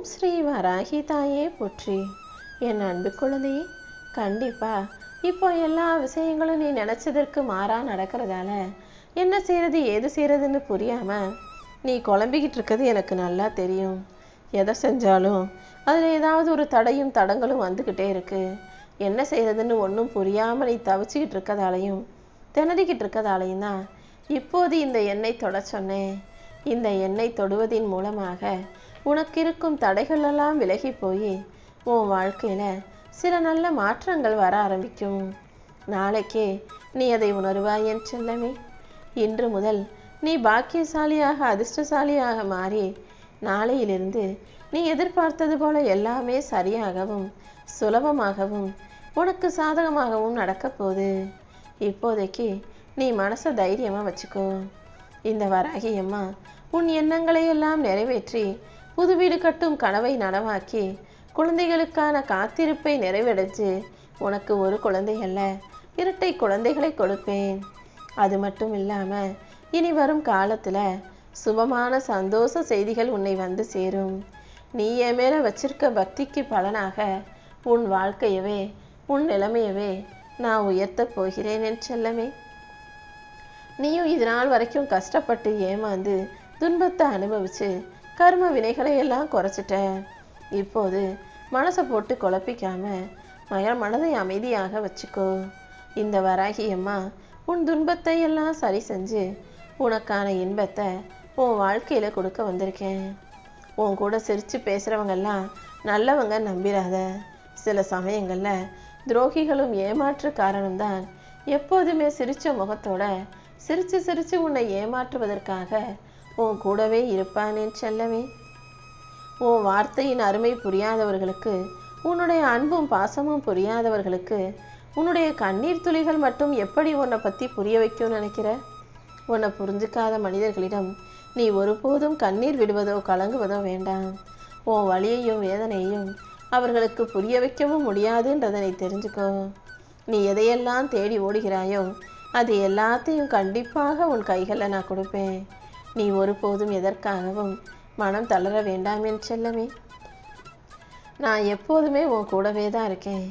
ஓம் ஸ்ரீ வராகி தாயே போற்றி. என் அன்பு குழந்தையே கண்டிப்பாக இப்போ எல்லா விஷயங்களும் நீ நினச்சதற்கு மாறாக நடக்கிறதால என்ன செய்கிறது ஏது செய்கிறதுன்னு புரியாமல் நீ குழம்பிக்கிட்டு இருக்கிறது எனக்கு நல்லா தெரியும். எதை செஞ்சாலும் அதில் ஏதாவது ஒரு தடையும் தடங்களும் வந்துக்கிட்டே இருக்குது என்ன செய்கிறதுன்னு ஒன்றும் புரியாமல் நீ தவிச்சிக்கிட்டு இருக்கதாலையும் திணறிக்கிட்டு இருக்கதாலையும் தான் இப்போது இந்த எண்ணெய் தொட சொன்னேன். இந்த எண்ணெய் தொடுவதின் மூலமாக உனக்கு இருக்கும் தடைகளெல்லாம் விலகி போய் உன் வாழ்க்கையில சில நல்ல மாற்றங்கள் வர ஆரம்பிக்கும். நாளைக்கே நீ அதை உணர்வாய் என் செல்லமே. இன்று முதல் நீ பாக்கியசாலியாக அதிர்ஷ்டசாலியாக மாறி நாளையிலிருந்து நீ எதிர்பார்த்தது போல எல்லாமே சரியாகவும் சுலபமாகவும் உனக்கு சாதகமாகவும் நடக்கப் போகுது. இப்போதைக்கு நீ மனசை தைரியமாக வச்சுக்கோ. இந்த வராகி அம்மா உன் எண்ணங்களை எல்லாம் நிறைவேற்றி புது வீடு கட்டும் கனவை நனவாக்கி குழந்தைகளுக்கான காத்திருப்பை நிறைவடைச்சு உனக்கு ஒரு குழந்தை அல்ல இரட்டை குழந்தைகளை கொடுப்பேன். அது மட்டும் இல்லாமல் இனி வரும் காலத்தில் சுபமான சந்தோஷ செய்திகள் உன்னை வந்து சேரும். நீ என் மேலே வச்சிருக்க பக்திக்கு பலனாக உன் வாழ்க்கையவே உன் நிலைமையவே நான் உயர்த்தப் போகிறேன் என் செல்லமே. நீயும் இது நாள் வரைக்கும் கஷ்டப்பட்டு ஏமாந்து துன்பத்தை அனுபவிச்சு கர்ம வினைகளை எல்லாம் குறைச்சிட்ட இப்போது மனசை போட்டு குழப்பிக்காம மய மனதை அமைதியாக வச்சுக்கோ. இந்த வராகி அம்மா உன் துன்பத்தை எல்லாம் சரி செஞ்சு உனக்கான இன்பத்தை உன் வாழ்க்கையில் கொடுக்க வந்திருக்கேன். உன் கூட சிரித்து பேசுகிறவங்கெல்லாம் நல்லவங்க நம்பிராத. சில சமயங்களில் துரோகிகளும் ஏமாற்று காரணம்தான் எப்போதுமே சிரித்த முகத்தோட சிரித்து சிரித்து உன்னை ஏமாற்றுவதற்காக உன் கூடவே இருப்பானேன் செல்லவே உன் வார்த்தையின் அருமை புரியாதவர்களுக்கு உன்னுடைய அன்பும் பாசமும் புரியாதவர்களுக்கு உன்னுடைய கண்ணீர் துளிகள் மட்டும் எப்படி உன்னை பற்றி புரிய வைக்கும்னு நினைக்கிற? உன்னை புரிஞ்சுக்காத மனிதர்களிடம் நீ ஒருபோதும் கண்ணீர் விடுவதோ கலங்குவதோ வேண்டாம். உன் வலியையும் வேதனையையும் அவர்களுக்கு புரிய வைக்கவும் முடியாதுன்றதனை தெரிஞ்சுக்கோ. நீ எதையெல்லாம் தேடி ஓடுகிறாயோ அது எல்லாத்தையும் கண்டிப்பாக உன் கைகளில் நான் கொடுப்பேன். நீ ஒருபோதும் எதற்காகவும் மனம் தளர வேண்டாம் என் செல்லமே. நான் எப்போதுமே உன் கூடவே தான் இருக்கேன்.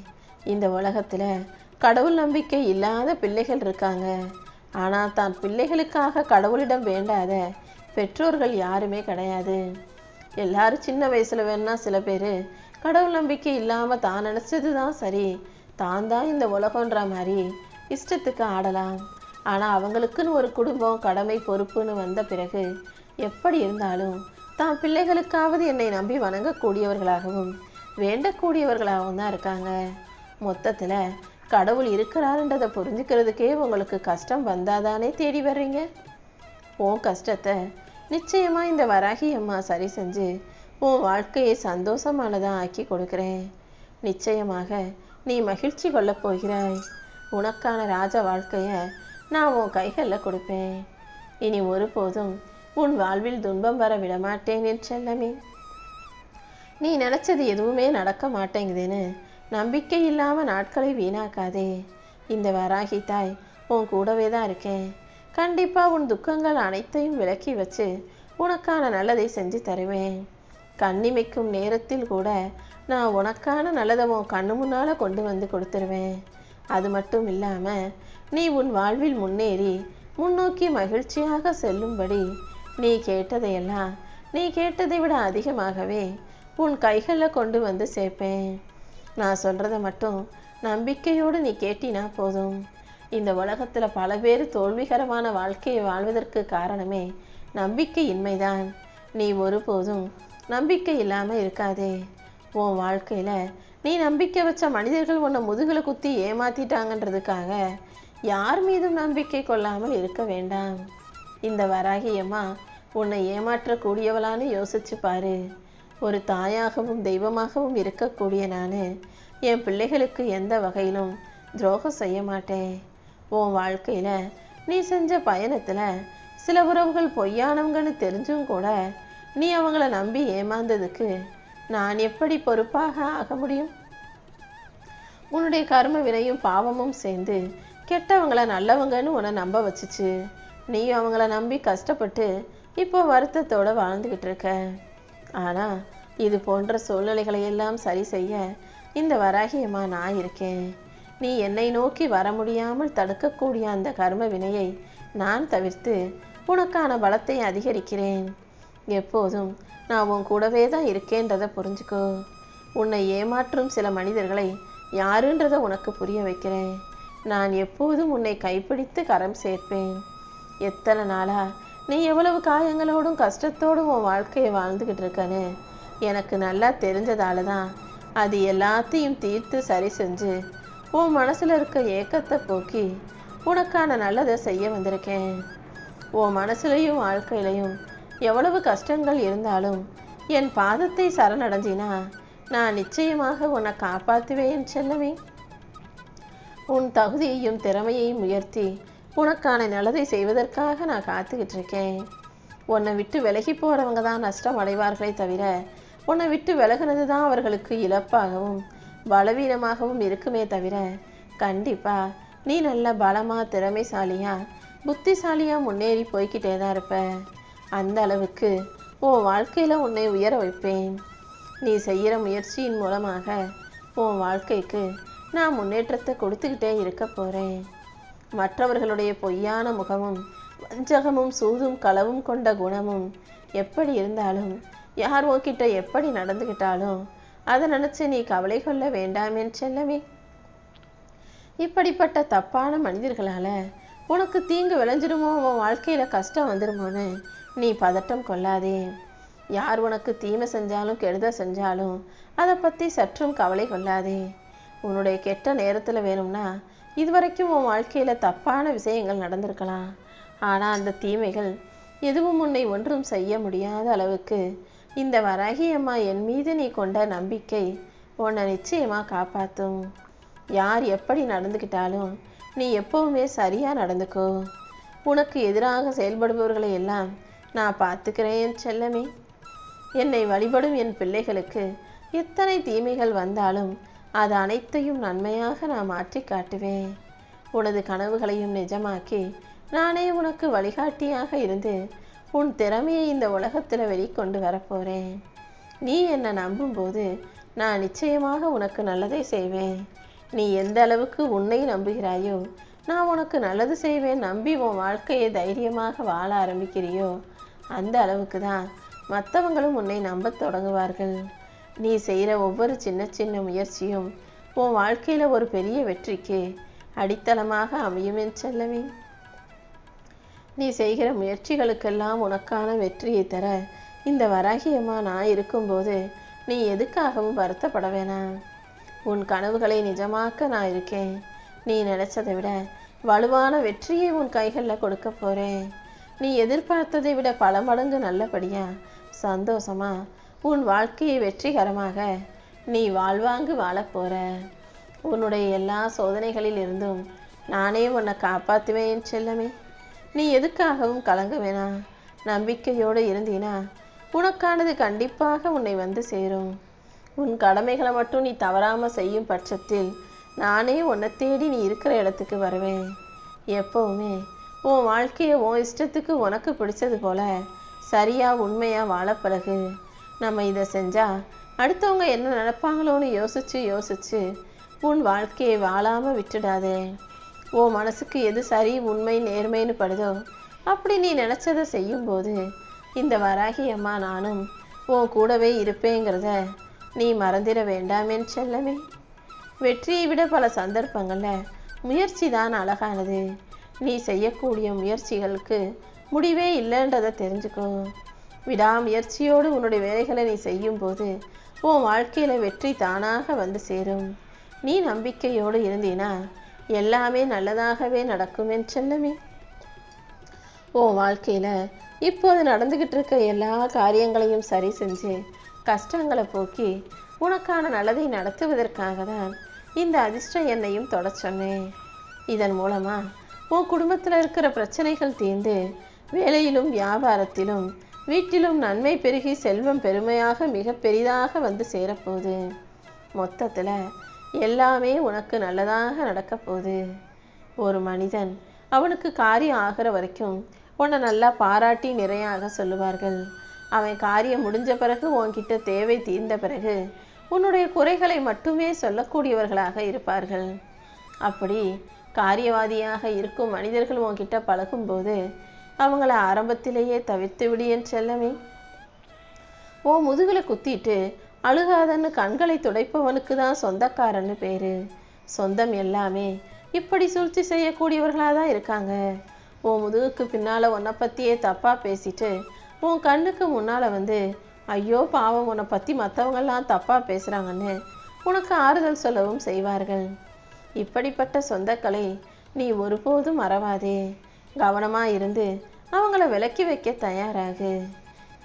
இந்த உலகத்தில் கடவுள் நம்பிக்கை இல்லாத பிள்ளைகள் இருக்காங்க. ஆனால் தான் பிள்ளைகளுக்காக கடவுளிடம் வேண்டாத பெற்றோர்கள் யாருமே கிடையாது. எல்லாரும் சின்ன வயசில் வேணா சில பேர் கடவுள் நம்பிக்கை இல்லாமல் தான் நினச்சது தான் சரி. தான் தான் இந்த உலகன்ற மாதிரி இஷ்டத்துக்கு ஆடலாம். ஆனால் அவங்களுக்குன்னு ஒரு குடும்பம் கடமை பொறுப்புன்னு வந்த பிறகு எப்படி இருந்தாலும் தான் பிள்ளைகளுக்காவது என்னை நம்பி வணங்கக்கூடியவர்களாகவும் வேண்டக்கூடியவர்களாகவும் தான் இருக்காங்க. மொத்தத்தில் கடவுள் இருக்கிறாருன்றதை புரிஞ்சுக்கிறதுக்கே உங்களுக்கு கஷ்டம் வந்தாதானே தேடி வர்றீங்க? உன் கஷ்டத்தை நிச்சயமாக இந்த வராகி அம்மா சரி செஞ்சு உன் வாழ்க்கையை சந்தோஷமானதாக ஆக்கி கொடுக்குறேன். நிச்சயமாக நீ மகிழ்ச்சி கொள்ளப் போகிறாய். உனக்கான ராஜ வாழ்க்கையை நான் உன் கைகளில் கொடுப்பேன். இனி ஒருபோதும் உன் வாழ்வில் துன்பம் வர விடமாட்டேன் என் செல்லமே. நீ நினச்சது எதுவுமே நடக்க மாட்டேங்குதுன்னு நம்பிக்கை இல்லாமல் நாட்களை வீணாக்காதே. இந்த வராகி தாய் உன் கூடவே தான் இருக்கேன். கண்டிப்பாக உன் துக்கங்கள் அனைத்தையும் விலக்கி வச்சு உனக்கான நல்லதை செஞ்சு தருவேன். கண்ணிமைக்கும் நேரத்தில் கூட நான் உனக்கான நல்லதை உன் கண்ணு முன்னால் கொண்டு வந்து கொடுத்துருவேன். அது மட்டும் இல்லாமல் நீ உன் வாழ்வில் முன்னேறி முன்னோக்கி மகிழ்ச்சியாக செல்லும்படி நீ கேட்டதையெல்லாம் நீ கேட்டதை விட அதிகமாகவே உன் கைகளில் கொண்டு வந்து சேர்ப்பேன். நான் சொல்கிறத மட்டும் நம்பிக்கையோடு நீ கேட்டினா போதும். இந்த உலகத்தில் பல பேர் தோல்விகரமான வாழ்க்கையை வாழ்வதற்கு காரணமே நம்பிக்கையின்மைதான். நீ ஒருபோதும் நம்பிக்கை இல்லாமல் இருக்காதே. உன் வாழ்க்கையில் நீ நம்பிக்கை வச்ச மனிதர்கள் உன்னை முதுகில் குத்தி ஏமாத்திட்டாங்கன்றதுக்காக யார் மீதும் நம்பிக்கை கொள்ளாமல் இருக்க வேண்டாம். இந்த வராகியம்மா உன்னை ஏமாற்றக்கூடியவளான்னு யோசிச்சு பாரு. ஒரு தாயாகவும் தெய்வமாகவும் இருக்கக்கூடிய நான் என் பிள்ளைகளுக்கு எந்த வகையிலும் துரோகம் செய்ய மாட்டேன். உன் வாழ்க்கையில் நீ செஞ்ச பயணத்தில் சில உறவுகள் பொய்யானவங்கன்னு தெரிஞ்சும் கூட நீ அவங்கள நம்பி ஏமாந்ததுக்கு நான் எப்படி பொறுப்பாக ஆக முடியும்? உன்னுடைய கர்ம வினையும் பாவமும் சேர்ந்து கெட்டவங்கள நல்லவங்கன்னு உன்னை நம்ப வச்சுச்சு. நீயும் அவங்கள நம்பி கஷ்டப்பட்டு இப்போ வருத்தத்தோடு வாழ்ந்துக்கிட்டு இருக்க. ஆனால் இது போன்ற சூழ்நிலைகளை எல்லாம் சரி செய்ய இந்த வராகியம்மா நான் இருக்கேன். நீ என்னை நோக்கி வர முடியாமல் தடுக்கக்கூடிய அந்த கர்ம வினையை நான் தவிர்த்து உனக்கான பலத்தை அதிகரிக்கிறேன். எப்போதும் நான் உன் கூடவே தான் இருக்கேன்றதை புரிஞ்சுக்கோ. உன்னை ஏமாற்றும் சில மனிதர்களை யாருன்றதை உனக்கு புரிய வைக்கிறேன். நான் எப்போதும் உன்னை கைப்பிடித்து கரம் சேர்ப்பேன். எத்தனை நாளா நீ எவ்வளவு காயங்களோடும் கஷ்டத்தோடும் உன் வாழ்க்கையை வாழ்ந்துக்கிட்டு இருக்கன்னு எனக்கு நல்லா தெரிஞ்சதால தான் அது எல்லாத்தையும் தீர்த்து சரி செஞ்சு உன் மனசில் இருக்க ஏக்கத்தை போக்கி உனக்கான நல்லதை செய்ய வந்திருக்கேன். உன் மனசுலையும் வாழ்க்கையிலையும் எவ்வளவு கஷ்டங்கள் இருந்தாலும் என் பாதத்தை சரணடைஞ்சினா நான் நிச்சயமாக உன்னை காப்பாற்றுவேன் செல்லவே உன் தகுதியையும் திறமையையும் உயர்த்தி உனக்கான நல்லதை செய்வதற்காக நான் காத்துக்கிட்டு இருக்கேன். உன்னை விட்டு விலகி போகிறவங்க தான் நஷ்டம் அடைவார்களே தவிர உன்னை விட்டு விலகுனது தான் அவர்களுக்கு இழப்பாகவும் பலவீனமாகவும் இருக்குமே தவிர கண்டிப்பாக நீ நல்ல பலமாக திறமைசாலியாக புத்திசாலியாக முன்னேறி போய்கிட்டே தான் இருப்ப. அந்த அளவுக்கு உன் வாழ்க்கையில் உன்னை உயர வைப்பேன். நீ செய்கிற முயற்சியின் மூலமாக உன் வாழ்க்கைக்கு நான் முன்னேற்றத்தை கொடுத்துக்கிட்டே இருக்க போகிறேன் மற்றவர்களுடைய பொய்யான முகமும் வஞ்சகமும் சூதும் களவும் கொண்ட குணமும் எப்படி இருந்தாலும் யார் உன்கிட்ட எப்படி நடந்துக்கிட்டாலும் அதை நினச்சி நீ கவலை கொள்ள வேண்டாமேன் செல்லவே இப்படிப்பட்ட தப்பான மனிதர்களால் உனக்கு தீங்கு விளைஞ்சிருமோ உன் வாழ்க்கையில் கஷ்டம் வந்துருமோன்னு நீ பதட்டம் கொள்ளாதே. யார் உனக்கு தீமை செஞ்சாலும் கெடுதல் செஞ்சாலும் அதை பற்றி சற்றும் கவலை கொள்ளாதே. உன்னுடைய கெட்ட நேரத்தில் வேணும்னா இதுவரைக்கும் உன் வாழ்க்கையில் தப்பான விஷயங்கள் நடந்திருக்கலாம். ஆனால் அந்த தீமைகள் எதுவும் உன்னை ஒன்றும் செய்ய முடியாத அளவுக்கு இந்த வராகி அம்மா என் மீது நீ கொண்ட நம்பிக்கை உன்னை நிச்சயமாக காப்பாற்றும் யார் எப்படி நடந்துக்கிட்டாலும் நீ எப்பவுமே சரியாக நடந்துக்கோ. உனக்கு எதிராக செயல்படுபவர்களை எல்லாம் நான் பார்த்துக்கிறேன் செல்லமே. என்னை வழிபடும் என் பிள்ளைகளுக்கு எத்தனை தீமைகள் வந்தாலும் அது அனைத்தையும் நன்மையாக நான் மாற்றி காட்டுவேன். உனது கனவுகளையும் நிஜமாக்கி நானே உனக்கு வழிகாட்டியாக இருந்து உன் திறமையை இந்த உலகத்தில் வெளிக்கொண்டு வரப்போகிறேன் நீ என்னை நம்பும்போது நான் நிச்சயமாக உனக்கு நல்லதை செய்வேன். நீ எந்த அளவுக்கு உன்னை நம்புகிறாயோ நான் உனக்கு நல்லது செய்வேன் நம்பி உன் வாழ்க்கையை தைரியமாக வாழ ஆரம்பிக்கிறியோ அந்த அளவுக்கு தான் மற்றவங்களும் உன்னை நம்பத் தொடங்குவார்கள். நீ செய்கிற ஒவ்வொரு சின்ன சின்ன முயற்சியும் உன் வாழ்க்கையில் ஒரு பெரிய வெற்றிக்கு அடித்தளமாக அமையும் என் செல்லவே நீ செய்கிற முயற்சிகளுக்கெல்லாம் உனக்கான வெற்றியை தர இந்த வராகியமாக நான் இருக்கும்போது நீ எதுக்காகவும் வருத்தப்பட வேணாம் உன் கனவுகளை நிஜமாக்க நான் இருக்கேன். நீ நினைச்சதை விட வலுவான வெற்றியை உன் கைகளில் கொடுக்க போகிறேன் நீ எதிர்பார்த்ததை விட பல மடங்கு நல்லபடியா? சந்தோஷமா? உன் வாழ்க்கையை வெற்றிகரமாக நீ வாழ்வாங்கு வாழப் உன்னுடைய எல்லா சோதனைகளில் இருந்தும் நானே உன்னை காப்பாற்றுவேன் செல்லமே. நீ எதுக்காகவும் கலங்க வேணாம் நம்பிக்கையோடு இருந்தீனா உனக்கானது கண்டிப்பாக உன்னை வந்து சேரும். உன் கடமைகளை மட்டும் நீ தவறாமல் செய்யும் பட்சத்தில் நானே உன்னை தேடி நீ இருக்கிற இடத்துக்கு வருவேன். எப்பவுமே உன் வாழ்க்கையை உன் இஷ்டத்துக்கு உனக்கு பிடிச்சது போல சரியா உண்மையா வாழ நம்ம இதை செஞ்சா அடுத்தவங்க என்ன நினப்பாங்களோன்னு யோசிச்சு யோசிச்சு உன் வாழ்க்கையை வாழாம விட்டுடாதே. உன் மனசுக்கு எது சரி உண்மை நேர்மைன்னு படுதோ அப்படி நீ நினச்சதை செய்யும்போது இந்த வராகி அம்மா நானும் உன் கூடவே இருப்பேங்கிறத நீ மறந்திட வேண்டாமேன்னு செல்லமே. வெற்றியை விட பல சந்தர்ப்பங்களில் முயற்சி தான் அழகானது. நீ செய்யக்கூடிய முயற்சிகளுக்கு முடிவே இல்லைன்றதை தெரிஞ்சுக்கோ. விடாமுயற்சியோடு உன்னுடைய வேலைகளை நீ செய்யும்போது உன் வாழ்க்கையில் வெற்றி தானாக வந்து சேரும். நீ நம்பிக்கையோடு இருந்தீனா எல்லாமே நல்லதாகவே நடக்கும் என் செல்லமே. உன் வாழ்க்கையில் இப்போது நடந்துக்கிட்டு இருக்க எல்லா காரியங்களையும் சரி செஞ்சு கஷ்டங்களை போக்கி உனக்கான நல்லதை நடத்துவதற்காக தான் இந்த அதிர்ஷ்ட எண்ணையும் தொட சொன்னேன். இதன் மூலமா உன் குடும்பத்தில் இருக்கிற பிரச்சனைகள் தீர்ந்து வேலையிலும் வியாபாரத்திலும் வீட்டிலும் நன்மை பெருகி செல்வம் பெருமையாக மிக பெரிதாக வந்து சேரப்போகுது. மொத்தத்தில் எல்லாமே உனக்கு நல்லதாக நடக்கப்போகுது ஒரு மனிதன் அவனுக்கு காரியம் ஆகிற வரைக்கும் உன்னை நல்லா பாராட்டி நிறையாக சொல்லுவார்கள். அவன் காரியம் முடிஞ்ச பிறகு உன்கிட்ட தேவை தீர்ந்த பிறகு உன்னுடைய குறைகளை மட்டுமே சொல்லக்கூடியவர்களாக இருப்பார்கள். அப்படி காரியவாதியாக இருக்கும் மனிதர்கள் உன்கிட்ட பழகும்போது அவங்கள ஆரம்பத்திலேயே தவிர்த்து விடியன் செல்லமே. ஓ முதுகுல குத்திட்டு அழுகாதன்னு கண்களை துடைப்பவனுக்கு தான் சொந்தக்காரன்னு பேரு. சொந்தம் எல்லாமே இப்படி சூழ்ச்சி செய்யக்கூடியவர்களாக தான் இருக்காங்க. உன் முதுகுக்கு பின்னால உன்னை பற்றியே தப்பாக பேசிட்டு உன் கண்ணுக்கு முன்னால் வந்து ஐயோ பாவம் உன்னை பற்றி மற்றவங்கெல்லாம் தப்பாக பேசுகிறாங்கன்னு உனக்கு ஆறுதல் சொல்லவும் செய்வார்கள். இப்படிப்பட்ட சொந்தக்களை நீ ஒருபோதும் மறவாதே. கவனமாக இருந்து அவங்கள விலக்கி வைக்க தயாராகு.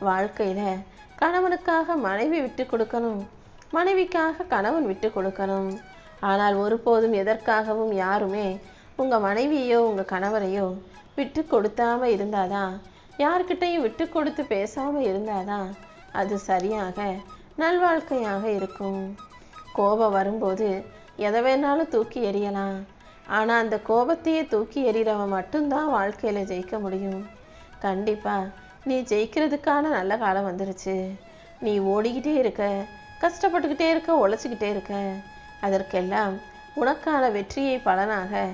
வாழ்க்கையில் கணவனுக்காக மனைவி விட்டு கொடுக்கணும் மனைவிக்காக கணவன் விட்டு கொடுக்கணும். ஆனால் ஒருபோதும் எதற்காகவும் யாருமே உங்கள் மனைவியோ உங்கள் கணவரையோ விட்டு கொடுத்தாம இருந்தாதான் யார்கிட்டையும் விட்டு கொடுத்து பேசாமல் இருந்தாதான் அது சரியாக நல்வாழ்க்கையாக இருக்கும். கோபம் வரும்போது எதை வேணாலும் தூக்கி எறியலாம். ஆனால் அந்த கோபத்தையே தூக்கி எறிகிறவன் மட்டும்தான் வாழ்க்கையில் ஜெயிக்க முடியும். கண்டிப்பாக நீ ஜெயிக்கிறதுக்கான நல்ல காலம் வந்துருச்சு. நீ ஓடிக்கிட்டே இருக்க கஷ்டப்பட்டுக்கிட்டே இருக்க உழைச்சிக்கிட்டே இருக்க. அதற்கெல்லாம் உனக்கான வெற்றியை பலனாக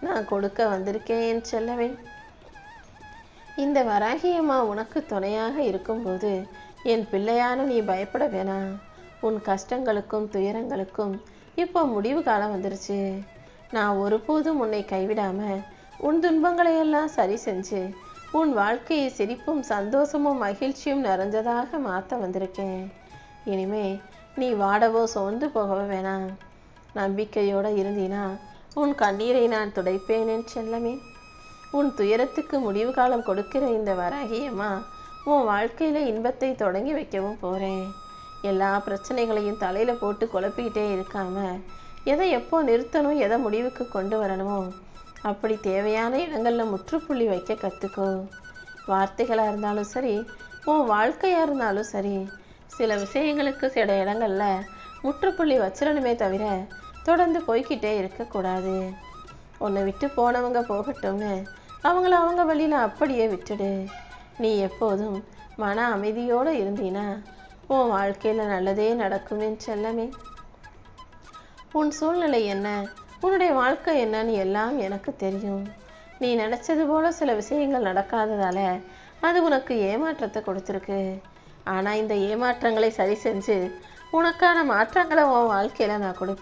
நான் கொடுக்க வந்திருக்கேன் செல்லவே. இந்த வராகியம்மா உனக்கு துணையாக இருக்கும்போது என் பிள்ளையான நீ பயப்பட வேணாம். உன் கஷ்டங்களுக்கும் துயரங்களுக்கும் இப்போ முடிவு காலம் வந்துருச்சு. நான் ஒருபோதும் உன்னை கைவிடாம உன் துன்பங்களை எல்லாம் சரி செஞ்சு உன் வாழ்க்கையை சிரிப்பும் சந்தோஷமும் மகிழ்ச்சியும் நிறைஞ்சதாக மாற்ற வந்திருக்கேன். இனிமே நீ வாடவோ சோர்ந்து போகவோ வேணாம். நம்பிக்கையோடு இருந்தீனா உன் கண்ணீரை நான் துடைப்பேனேன் செல்லமே. உன் துயரத்துக்கு முடிவு காலம் கொடுக்கிற இந்த வராகியம்மா உன் வாழ்க்கையில இன்பத்தை தொடங்கி வைக்கவும் போறேன். எல்லா பிரச்சனைகளையும் தலையில் போட்டு குழப்பிக்கிட்டே இருக்காம எதை எப்போ நிறுத்தணும் எதை முடிவுக்கு கொண்டு வரணுமோ அப்படி தேவையான இடங்களில் முற்றுப்புள்ளி வைக்க கற்றுக்கோ வார்த்தைகளாக இருந்தாலும் சரி உன் வாழ்க்கையாக இருந்தாலும் சரி சில விஷயங்களுக்கு சில இடங்களில் முற்றுப்புள்ளி வச்சிடணுமே தவிர தொடர்ந்து போய்க்கிட்டே இருக்கக்கூடாது. உன்னை விட்டு போனவங்க போகட்டும்னு அவங்கள அவங்க வழியில் அப்படியே விட்டுடு. நீ எப்போதும் மன அமைதியோடு இருந்தீன்னா உன் வாழ்க்கையில் நல்லதே நடக்கும் என் செல்லமே. உன் சூழ்நிலை என்ன? உன்னுடைய வாழ்க்கை என்னன்னு எல்லாம் எனக்கு தெரியும். நீ நினச்சது போல சில விஷயங்கள் நடக்காததால அது உனக்கு ஏமாற்றத்தை கொடுத்துருக்கு. ஆனால் இந்த ஏமாற்றங்களை சரி செஞ்சு உனக்கான மாற்றங்களை உன் வாழ்க்கையில் நான் கொடுப்பேன்.